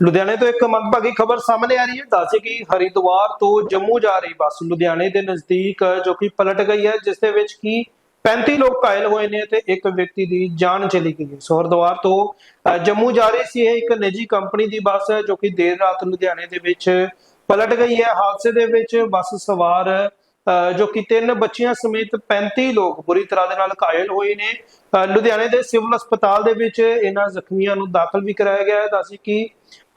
ਲੁਧਿਆਣੇ ਤੋਂ ਇੱਕ ਮੰਦਭਾਗੀ ਖਬਰ ਸਾਹਮਣੇ ਆ ਰਹੀ ਹੈ। ਦੱਸੇ ਕਿ ਹਰਿਦੁਆਰ ਤੋਂ ਜੰਮੂ ਜਾ ਰਹੀ ਬੱਸ ਲੁਧਿਆਣੇ ਦੇ ਨਜ਼ਦੀਕ ਜੋ ਕਿ ਪਲਟ ਗਈ ਹੈ ਜਿਸ ਦੇ ਵਿੱਚ ਕੀ 35 ਲੋਕ ਘਾਇਲ ਹੋਏ ਨੇ ਤੇ ਇੱਕ ਵਿਅਕਤੀ ਦੀ ਜਾਨ ਚਲੀ ਗਈ ਹੈ। ਸੋ ਹਰਿਦੁਆਰ ਤੋਂ ਜੰਮੂ ਜਾ ਰਹੀ ਸੀ ਇਹ ਇੱਕ ਨਿੱਜੀ ਕੰਪਨੀ ਦੀ ਬੱਸ ਹੈ ਜੋ ਕਿ ਦੇਰ ਰਾਤ ਲੁਧਿਆਣੇ ਦੇ ਵਿੱਚ ਪਲਟ ਗਈ ਹੈ। ਹਾਦਸੇ ਦੇ ਵਿੱਚ ਬੱਸ ਸਵਾਰ ਅ, ਜੋ ਕਿ ਤਿੰਨ ਬੱਚੀਆਂ ਸਮੇਤ 35 ਲੋਕ ਬੁਰੀ ਤਰ੍ਹਾਂ ਦੇ ਨਾਲ ਘਾਇਲ ਹੋਏ ਨੇ। ਅ, ਲੁਧਿਆਣੇ ਦੇ ਸਿਵਲ ਹਸਪਤਾਲ ਦੇ ਵਿੱਚ ਇਹਨਾਂ ਜ਼ਖਮੀਆਂ ਨੂੰ ਦਾਖਲ ਵੀ ਕਰਾਇਆ ਗਿਆ ਹੈ। ਦੱਸੀ ਕਿ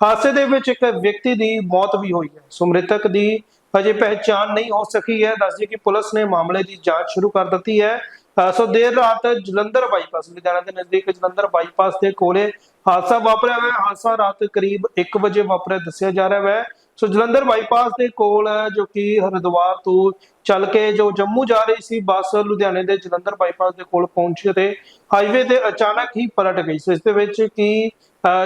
ਹਾਦਸੇ ਦੇ ਵਿੱਚ ਇੱਕ ਵਿਅਕਤੀ ਦੀ ਮੌਤ ਵੀ ਹੋਈ ਹੈ। ਸੋ ਮ੍ਰਿਤਕ ਦੀ ਅਜੇ ਪਹਿਚਾਣ ਨਹੀਂ ਹੋ ਸਕੀ ਹੈ। ਦੱਸਦੀ ਕਿ ਪੁਲਿਸ ਨੇ ਮਾਮਲੇ ਦੀ ਜਾਂਚ ਸ਼ੁਰੂ ਕਰ ਦਿੱਤੀ ਹੈ। ਸੋ ਦੇਰ ਰਾਤ ਜਲੰਧਰ ਬਾਈਪਾਸ, ਲੁਧਿਆਣਾ ਦੇ ਨਜ਼ਦੀਕ ਜਲੰਧਰ ਬਾਈਪਾਸ ਦੇ ਕੋਲੇ ਹਾਦਸਾ ਵਾਪਰਿਆ ਹੋਇਆ ਹੈ। ਹਾਦਸਾ ਰਾਤ ਕਰੀਬ 1 ਵਜੇ ਵਾਪਰਿਆ ਦੱਸਿਆ ਜਾ ਰਿਹਾ ਹੈ। ਸੋ ਜਲੰਧਰ ਬਾਈਪਾਸ ਦੇ ਕੋਲ, ਜੋ ਕਿ ਹਰਿਦੁਆਰ ਤੋਂ ਚੱਲ ਕੇ ਜੋ ਜੰਮੂ ਜਾ ਰਹੀ ਸੀ, ਬੱਸ ਲੁਧਿਆਣੇ ਦੇ ਜਲੰਧਰ ਬਾਈਪਾਸ ਦੇ ਕੋਲ ਪਹੁੰਚੀ ਤੇ ਹਾਈਵੇ ਤੇ ਅਚਾਨਕ ਹੀ ਪਲਟ ਗਈ ਸੋ। ਇਸ ਦੇ ਵਿੱਚ ਕੀ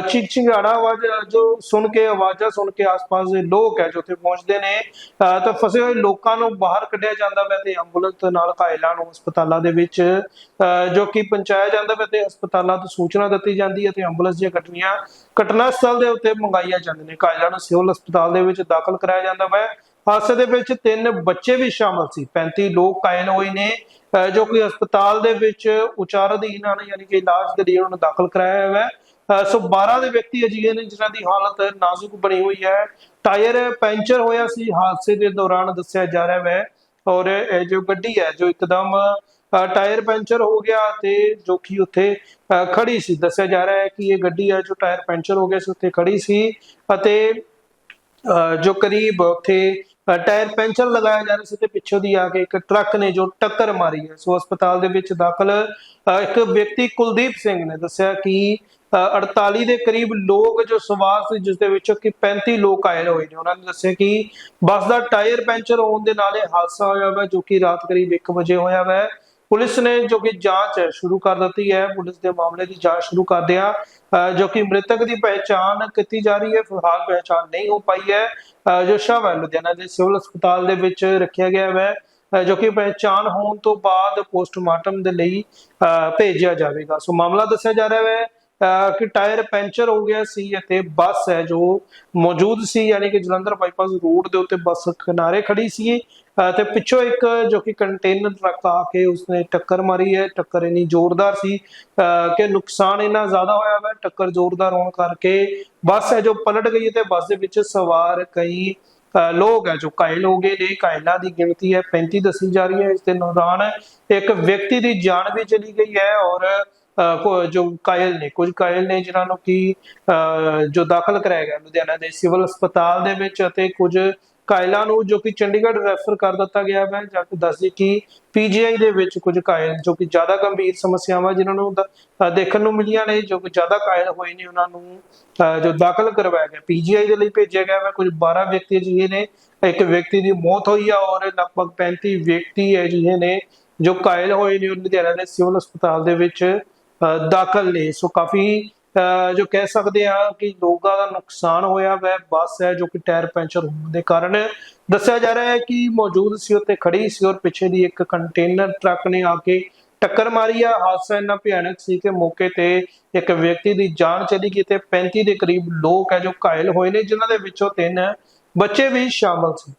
ਚੀਕ ਚਿੰਗਾੜਾ ਆਵਾਜ਼, ਜੋ ਸੁਣ ਕੇ, ਆਵਾਜ਼ਾਂ ਸੁਣ ਕੇ ਆਸ-ਪਾਸ ਦੇ ਲੋਕ ਹੈ ਜੋ ਉੱਥੇ ਪਹੁੰਚਦੇ ਨੇ ਤਾਂ ਫਸੇ ਹੋਏ ਲੋਕਾਂ ਨੂੰ ਬਾਹਰ ਕੱਢਿਆ ਜਾਂਦਾ ਵੈ ਤੇ ਐਂਬੂਲੈਂਸ ਨਾਲ ਘਾਇਲਾਂ ਨੂੰ ਹਸਪਤਾਲਾਂ ਦੇ ਵਿੱਚ ਅਹ ਜੋ ਕਿ ਪਹੁੰਚਾਇਆ ਜਾਂਦਾ ਵੈ ਤੇ ਹਸਪਤਾਲਾਂ ਤੋਂ ਸੂਚਨਾ ਦਿੱਤੀ ਜਾਂਦੀ ਹੈ ਤੇ ਐਂਬੂਲੈਂਸ ਦੀਆਂ ਗੱਡੀਆਂ ਘਟਨਾ ਸਥਲ ਦੇ ਉੱਤੇ ਮੰਗਾਈਆਂ ਜਾਂਦੀਆਂ ਨੇ। ਘਾਇਲਾਂ ਨੂੰ ਸਿਵਲ ਹਸਪਤਾਲ ਦੇ ਵਿੱਚ ਦਾਖਲ ਕਰਾਇਆ ਜਾਂਦਾ ਵੈ। ਹਾਦਸੇ ਦੇ ਵਿੱਚ ਤਿੰਨ ਬੱਚੇ ਵੀ ਸ਼ਾਮਲ ਸੀ। 35 ਲੋਕ ਕਾਇਲ ਹੋਏ ਨੇ ਜੋ ਕਿ ਹਸਪਤਾਲ ਦੇ ਵਿੱਚ ਉਚਾਰ ਅਧੀਨ ਹਨ, ਯਾਨੀ ਕਿ ਇਲਾਜ ਦੇ ਲਈ ਉਹਨਾਂ ਨੂੰ ਦਾਖਲ ਕਰਾਇਆ ਹੋਇਆ ਹੈ। ਸੋ 12 ਦੇ ਵਿਅਕਤੀ ਅਜਿਹੇ ਨੇ ਜਿਨ੍ਹਾਂ ਦੀ ਹਾਲਤ ਨਾਜ਼ੁਕ ਬਣੀ ਹੋਈ ਹੈ। ਟਾਇਰ ਪੈਂਚਰ ਹੋਇਆ ਸੀ, ਹਾਦਸੇ ਦੇ ਦੌਰਾਨ ਦੱਸਿਆ ਜਾ ਰਿਹਾ ਹੈ ਔਰ ਇਹ ਜੋ ਗੱਡੀ ਹੈ, ਜੋ ਇੱਕਦਮ ਟਾਇਰ ਪੈਂਚਰ ਹੋ ਗਿਆ ਤੇ ਜੋ ਕਿ ਉੱਥੇ, ਅਹ ਖੜੀ ਸੀ। ਦੱਸਿਆ ਜਾ ਰਿਹਾ ਹੈ ਕਿ ਇਹ ਗੱਡੀ ਹੈ ਜੋ ਟਾਇਰ ਪੈਂਚਰ ਹੋ ਗਿਆ ਸੀ, ਉੱਥੇ ਖੜੀ ਸੀ ਅਤੇ, ਅਹ, ਜੋ ਕਰੀਬ ਉੱਥੇ ਟਾਇਰ ਪੈਂਚਰ ਲਗਾਇਆ ਜਾ ਰਿਹਾ ਸੀ ਤੇ ਪਿੱਛੋਂ ਦੀ ਆ ਕੇ ਇੱਕ ਟਰੱਕ ਨੇ ਜੋ ਟੱਕਰ ਮਾਰੀ ਹੈ। ਸੋ ਹਸਪਤਾਲ ਦੇ ਵਿੱਚ ਦਾਖਲ ਇੱਕ ਵਿਅਕਤੀ ਕੁਲਦੀਪ ਸਿੰਘ ਨੇ ਦੱਸਿਆ ਕਿ ਅਹ 48 ਦੇ ਕਰੀਬ ਲੋਕ ਜੋ ਸਵਾਰ ਸੀ, ਜਿਸ ਦੇ ਵਿੱਚੋਂ ਕਿ 35 ਲੋਕ ਆਏ ਹੋਏ ਨੇ। ਉਹਨਾਂ ਨੇ ਦੱਸਿਆ ਕਿ ਬੱਸ ਦਾ ਟਾਇਰ ਪੈਂਚਰ ਹੋਣ ਦੇ ਨਾਲ ਇਹ ਹਾਦਸਾ ਹੋਇਆ ਵਾ, ਜੋ ਕਿ ਰਾਤ ਕਰੀਬ 1 ਵਜੇ ਹੋਇਆ ਵਾ। ਪੁਲਿਸ ਨੇ ਜੋ ਕਿ ਜਾਂਚ ਸ਼ੁਰੂ ਕਰ ਦਿੱਤੀ ਹੈ, ਪੁਲਿਸ ਦੇ ਮਾਮਲੇ ਦੀ ਜਾਂਚ ਸ਼ੁਰੂ ਕਰ ਦਿਆ ਜੋ ਕਿ ਮ੍ਰਿਤਕ ਦੀ ਪਹਿਚਾਣ ਕੀਤੀ ਜਾ ਰਹੀ ਹੈ, ਫਿਲਹਾਲ ਪਹਿਚਾਣ ਨਹੀਂ ਹੋ ਪਾਈ ਹੈ। ਅਹ ਜੋ ਸ਼ਵ ਹੈ, ਲੁਧਿਆਣਾ ਦੇ ਸਿਵਲ ਹਸਪਤਾਲ ਦੇ ਵਿੱਚ ਰੱਖਿਆ ਗਿਆ ਹੈ ਜੋ ਕਿ ਪਹਿਚਾਣ ਹੋਣ ਤੋਂ ਬਾਅਦ ਪੋਸਟਮਾਰਟਮ ਦੇ ਲਈ ਅਹ ਭੇਜਿਆ ਜਾਵੇਗਾ। ਸੋ ਮਾਮਲਾ ਦੱਸਿਆ ਜਾ ਰਿਹਾ ਹੈ ਕਿ ਟਾਇਰ ਪੈਂਚਰ ਹੋ ਗਿਆ ਸੀ ਅਤੇ ਬੱਸ ਹੈ ਜੋ ਮੌਜੂਦ ਸੀ, ਯਾਨੀ ਕਿ ਜਲੰਧਰ ਬਾਈਪਾਸ ਰੋਡ ਦੇ ਉੱਤੇ ਬੱਸ ਕਿਨਾਰੇ ਖੜੀ ਸੀ। ਤੇ ਪਿੱਛੋਂ ਇੱਕ ਜੋ ਕਿ ਕੰਟੇਨਰ ਟਰੱਕ ਆ ਕੇ ਉਸਨੇ ਟੱਕਰ ਮਾਰੀ ਹੈ। ਟੱਕਰ ਇੰਨੀ ਜ਼ੋਰਦਾਰ ਸੀ ਕਿ ਨੁਕਸਾਨ ਇੰਨਾ ਜ਼ਿਆਦਾ ਹੋਇਆ ਹੈ ਟੱਕਰ ਜ਼ੋਰਦਾਰ ਹੋਣ ਕਰਕੇ ਬੱਸ ਹੈ ਜੋ ਪਲਟ ਗਈ ਹੈ ਤੇ ਬੱਸ ਦੇ ਵਿੱਚ ਸਵਾਰ ਕਈ, ਅਹ, ਲੋਕ ਹੈ ਜੋ ਘਾਇਲ ਹੋ ਗਏ ਨੇ। ਘਾਇਲਾਂ ਦੀ ਗਿਣਤੀ ਹੈ 35 ਦੱਸੀ ਜਾ ਰਹੀ ਹੈ। ਇਸ ਦੇ ਦੌਰਾਨ ਇੱਕ ਵਿਅਕਤੀ ਦੀ ਜਾਨ ਵੀ ਚਲੀ ਗਈ ਹੈ ਔਰ ਜੋ ਕਾਇਲ ਨੇ, ਕੁਝ ਕਾਇਲ ਨੇ ਜਿਨ੍ਹਾਂ ਨੂੰ ਕੀ ਜੋ ਦਾਖਲ ਕਰਾਇਆ ਗਿਆ ਲੁਧਿਆਣਾ ਦੇ ਸਿਵਲ ਹਸਪਤਾਲ ਦੇ ਵਿੱਚ ਅਤੇ ਕੁਝ ਕਾਇਲਾਂ ਨੂੰ ਜੋ ਕਿ ਚੰਡੀਗੜ੍ਹ ਰੈਫਰ ਕਰ ਦਿੱਤਾ ਗਿਆ ਹੈ ਜਾਂ ਕਿ ਦੱਸਦੀ ਕਿ ਪੀਜੀਆਈ ਦੇ ਵਿੱਚ ਕੁਝ ਕਾਇਲ ਜੋ ਕਿ ਜ਼ਿਆਦਾ ਗੰਭੀਰ ਸਮੱਸਿਆਵਾਂ ਜਿਨ੍ਹਾਂ ਨੂੰ ਦੇਖਣ ਨੂੰ ਮਿਲੀਆਂ ਨੇ, ਜੋ ਕਿ ਜ਼ਿਆਦਾ ਕਾਇਲ ਹੋਏ ਨੇ, ਉਹਨਾਂ ਨੂੰ ਜੋ ਦਾਖਲ ਕਰਵਾਇਆ ਗਿਆ ਪੀਜੀਆਈ ਦੇ ਲਈ ਭੇਜਿਆ ਗਿਆ ਹੈ ਕੁਝ 12 ਵਿਅਕਤੀ ਅਜਿਹੇ ਨੇ, ਇੱਕ ਵਿਅਕਤੀ ਦੀ ਮੌਤ ਹੋਈ ਆ ਔਰ ਲਗਭਗ 35 ਵਿਅਕਤੀ ਅਜਿਹੇ ਨੇ ਜੋ ਕਾਇਲ ਹੋਏ ਨੇ ਲੁਧਿਆਣਾ ਦੇ ਸਿਵਲ ਹਸਪਤਾਲ ਦੇ ਵਿੱਚ। ਦਾਖਲ ਨੇ। ਸੋ ਕਾਫੀ ਅਹ ਜੋ ਕਹਿ ਸਕਦੇ ਆ ਕਿ ਲੋਕਾਂ ਦਾ ਨੁਕਸਾਨ ਹੋਇਆ ਵੈ ਬੱਸ ਹੈ ਜੋ ਕਿ ਟਾਇਰ ਪੈਂਚਰ ਹੋਣ ਦੇ ਕਾਰਨ। ਦੱਸਿਆ ਜਾ ਰਿਹਾ ਹੈ ਕਿ ਮੌਜੂਦ ਸੀ ਉੱਤੇ ਖੜੀ ਸੀ ਔਰ ਪਿੱਛੇ ਦੀ ਇੱਕ ਕੰਟੇਨਰ ਟਰੱਕ ਨੇ ਆ ਕੇ ਟੱਕਰ ਮਾਰੀ ਆ। ਹਾਦਸਾ ਇੰਨਾ ਭਿਆਨਕ ਸੀ ਕਿ ਮੌਕੇ ਤੇ ਇੱਕ ਵਿਅਕਤੀ ਦੀ ਜਾਨ ਚਲੀ ਗਈ ਤੇ 35 ਦੇ ਕਰੀਬ ਲੋਕ ਹੈ ਜੋ ਘਾਇਲ ਹੋਏ ਨੇ, ਜਿਨ੍ਹਾਂ ਦੇ ਵਿੱਚੋਂ ਤਿੰਨ ਬੱਚੇ ਵੀ ਸ਼ਾਮਲ ਸੀ।